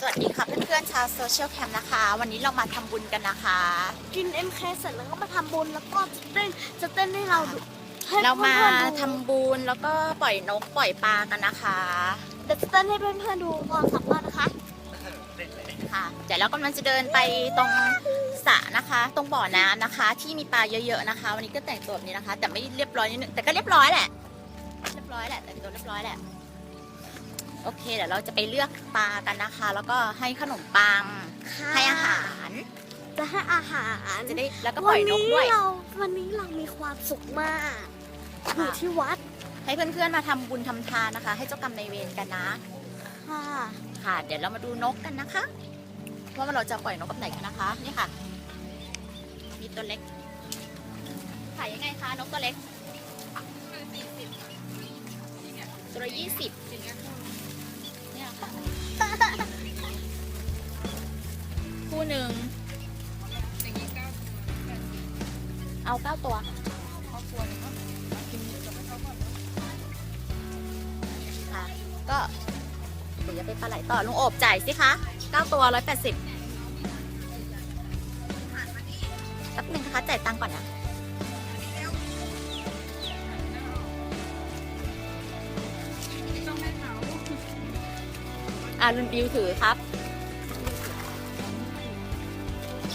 สวัสดีค่ะเพื่อนๆชาวโซเชียลแคมป์นะคะ วันนี้เรามาทำบุญกันนะคะ กิน MK เสร็จแล้วก็มาทำบุญแล้วก็จะเต้นจะเต้นให้เราดูให้เรามาพื่อนๆดูทำบุญแล้วก็ปล่อยนกปล่อยปลากันนะคะเดี๋ยวจะเต้นให้เพื่อนๆดูความสามารถนะคะค่ะเดี๋ยวเรากำลังจะเดินไปตรงสระนะคะ ตรงบ่อน้ำนะคะ ที่มีปลาเยอะๆนะคะ วันนี้ก็แต่งตัวแบบนี้นะคะ แต่ไม่เรียบร้อยนิดนึงแต่ก็เรียบร้อยแหละ เรียบร้อยแหละแต่งตัวเรียบร้อยแหละ โอเคเดี๋ยวเราจะไปเลือกปลากันนะคะ แล้วก็ให้ขนมปังให้อาหาร จะให้อาหารจะได้แล้วก็ปล่อยนกด้วย วันนี้เราวันนี้เรามีความสุขมากอยู่ที่วัด ให้เพื่อนๆมาทำบุญทำทานนะคะ ให้เจ้ากรรมนายเวรกันนะ ค่ะ ค่ะ เดี๋ยวเรามาดูนกกันนะคะว่าเราจะปล่อยนกกับไหนกันนะคะ นี่ค่ะ มีตัวเล็กขายยังไงคะนกตัวเล็ก ตัวละยี่สิบเนี่ยค่ะคู่หนึ่งเอาเก้าตัวค่ะก็เดี๋ยวจะไปปลาไหลต่อลุงโอบจ่ายสิคะเก้าตัวร้อยแปดสิบแป๊บนึงนะคะจ่ายตังค์ก่อนนะ อ่าลุนบิวถือครับ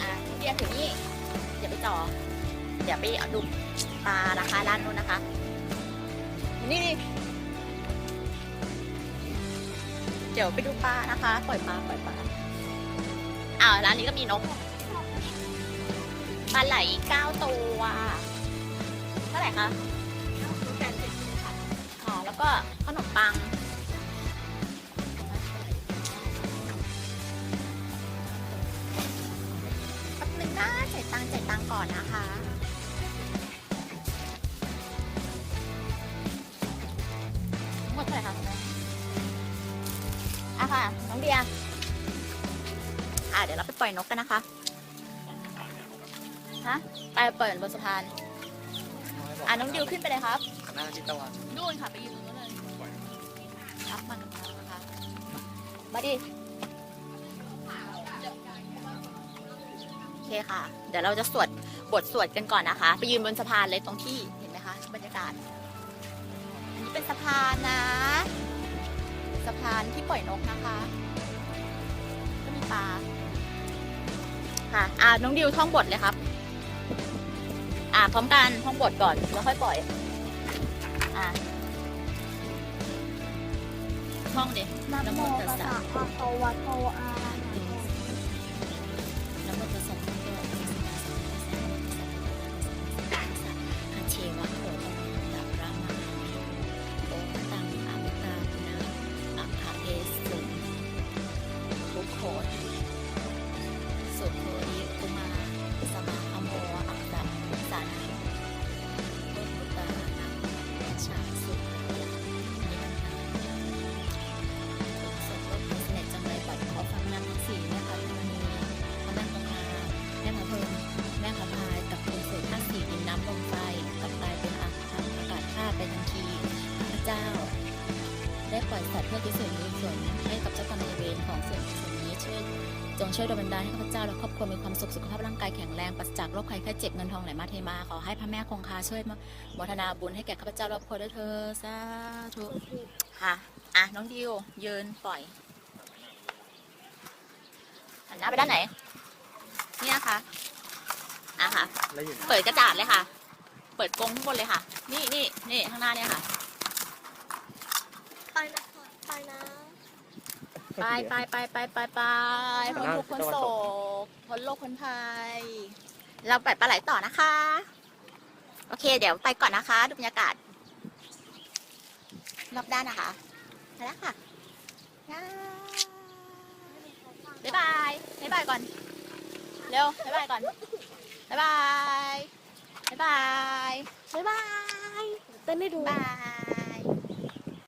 อ่าเบียร์ถือนี่อย่าไปจ่อเดี๋ยวไปเอาดูปลาราคาร้านนู้นนะคะ นี่นี่เดี๋ยวไปดูปลานะคะ ปล่อยปลาปล่อยปลาอ้าวร้านนี้ก็มีนกปลาไหลเก้าตัวเท่าไหร่คะแปดสิบค่ะอ๋อแล้วก็ขนมปังายตังค์จ่ายตังค์ก่อนนะคะ หมดเท่าไหร่คะอะค่ะ น้องเดียอะเดี๋ยวเราไปปล่อยนกกันนะคะ ฮะ ไปปล่อยบนสะพาน อะน้องดิวขึ้นไปเลยครับหน้าทิศตะวันนู่นค่ะ ไปยืนตรงนู้นเลยรับมันนะคะ มาดิ คค่ะ เดี๋ยวเราจะสวดบทสวดกันก่อนนะคะ ไปยืนบนสะพานเลยตรงที่เห็นไหมคะบรรยากาศ อันนี้เป็นสะพานนะ สะพานที่ปล่อยนกนะคะ ก็มีปลา ค่ะอ่าน้องดิวท่องบทเลยครับ อ่าพร้อมกันท่องบทก่อนแล้วค่อยปล่อย อ่าท่องดินะโมตัสสะภะคะวะโตอะระหะ จ้า ได้ปล่อยสัตว์เพื่อที่ส่วนนี้ส่วนให้กับเจ้ากรรมนายเวรของส่วนส่วนนี้ช่วยจงช่วยดลบันดาลให้ข้าพเจ้าและครอบครัวมีความสุขสุขภาพร่างกายแข็งแรงปราศจากโรคภัยไข้เจ็บเงินทองไหลมาเทมาขอให้พระแม่คงคาช่วยมาโมทนาบุญให้แก่ข้าพเจ้าและครอบครัวด้วยเธอสาธุค่ะอะน้องดิวยืนปล่อยหันหน้าไปด้านไหนนี่นะคะอะค่ะแล้วอยู่เปิดกระจาดเลยค่ะ เปิดกรงข้างบนเลยค่ะ นี่นี่นี่ข้างหน้าเนี่ยค่ะ ไปนะไปนะ ไปไปไปไปไปไปพ้นทุกข์พ้นโศกพ้นโรคพ้นภัย เราไปปลาไหลต่อนะคะ โอเค เดี๋ยวไปก่อนนะคะดูบรรยากาศรอบด้านนะคะไปแล้วค่ะบ๊ายบายบ๊ายบายก่อน เร็วบ๊ายบายก่อนบ๊ายบายบ๊ายบายบ๊ายบายเต้นให้ดูบาย